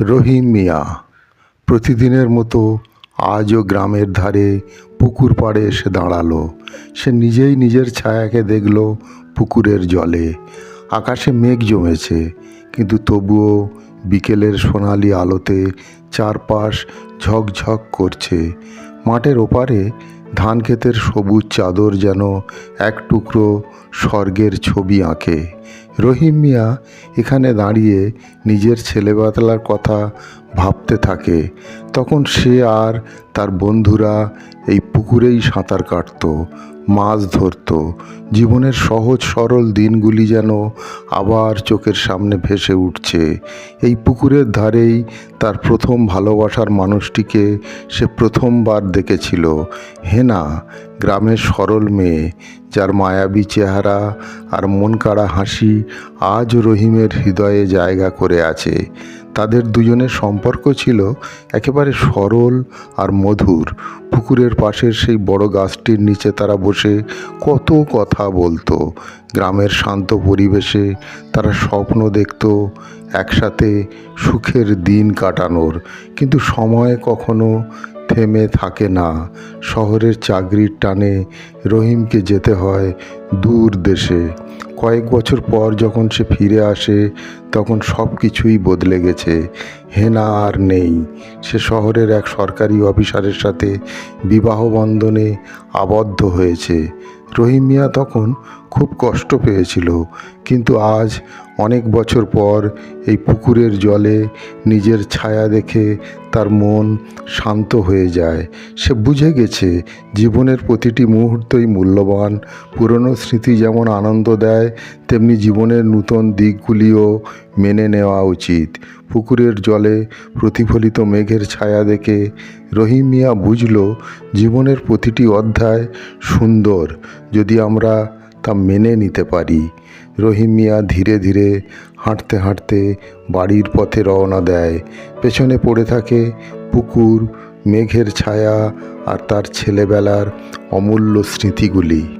রহিম মিয়া। প্রতিদিনের মতো আজও গ্রামের ধারে পুকুর পাড়ে এসে দাঁড়াল। সে নিজেই নিজের ছায়াকে দেখল পুকুরের জলে। আকাশে মেঘ জমেছে, কিন্তু তবুও বিকেলের সোনালি আলোতে চারপাশ ঝকঝক করছে। মাঠের ওপারে ধান ক্ষেতের সবুজ চাদর যেন এক টুকরো স্বর্গের ছবি আঁকে। রহিম মিয়া এখানে দাঁড়িয়ে নিজের ছেলেবেলার কথা ভাবতে থাকে। তখন সে আর তার বন্ধুরা এই পুকুরেই সাঁতার কাটতো, মাছ ধরতো। জীবনের সহজ সরল দিনগুলি যেন আবার চোখের সামনে ভেসে উঠছে। এই পুকুরের ধারেই তার প্রথম ভালোবাসার মানুষটিকে সে প্রথমবার দেখেছিল। হেনা গ্রামের সরল মেয়ে, যার মায়াবী চেহারা আর মন কাড়া হাসি আজ রহিমের হৃদয়ে জায়গা করে আছে। তাদের দুজনের সম্পর্ক ছিল একেবারে সরল আর মধুর। পুকুরের পাশের সেই বড় গাছটির নিচে তারা বসে কত কথা বলতো। গ্রামের শান্ত পরিবেশে তারা স্বপ্ন দেখত একসাথে সুখের দিন কাটানোর। কিন্তু সময় কখনো থেমে থাকে না। শহরের চাকরির টানে রহিমকে যেতে হয় দূর দেশে। কয়েক বছর পর যখন সে ফিরে আসে, তখন সব কিছুই বদলে গেছে। হেনা আর নেই। সে শহরের এক সরকারি অফিসারের সাথে বিবাহ বন্ধনে আবদ্ধ হয়েছে। রহিমিয়া তখন খুব কষ্ট পেয়েছিল। কিন্তু আজ অনেক বছর পর এই পুকুরের জলে নিজের ছায়া দেখে তার মন শান্ত হয়ে যায়। সে বুঝে গেছে জীবনের প্রতিটি মুহূর্তই মূল্যবান। পুরনো স্মৃতি যেমন আনন্দ দেয়, তেমনি জীবনের নূতন দিকগুলিও মেনে নেওয়া উচিত। পুকুরের জলে প্রতিফলিত মেঘের ছায়া দেখে রহিম মিয়া বুঝল, জীবনের প্রতিটি অধ্যায় সুন্দর। যদি আমরা তা মেনে নিতে পারি। রহিম মিয়া ধীরে ধীরে হাঁটতে হাঁটতে বাড়ির পথে রওনা দেয়। পেছনে পড়ে থাকে পুকুর, মেঘের ছায়া আর তার ছেলেবেলার অমূল্য স্মৃতিগুলি।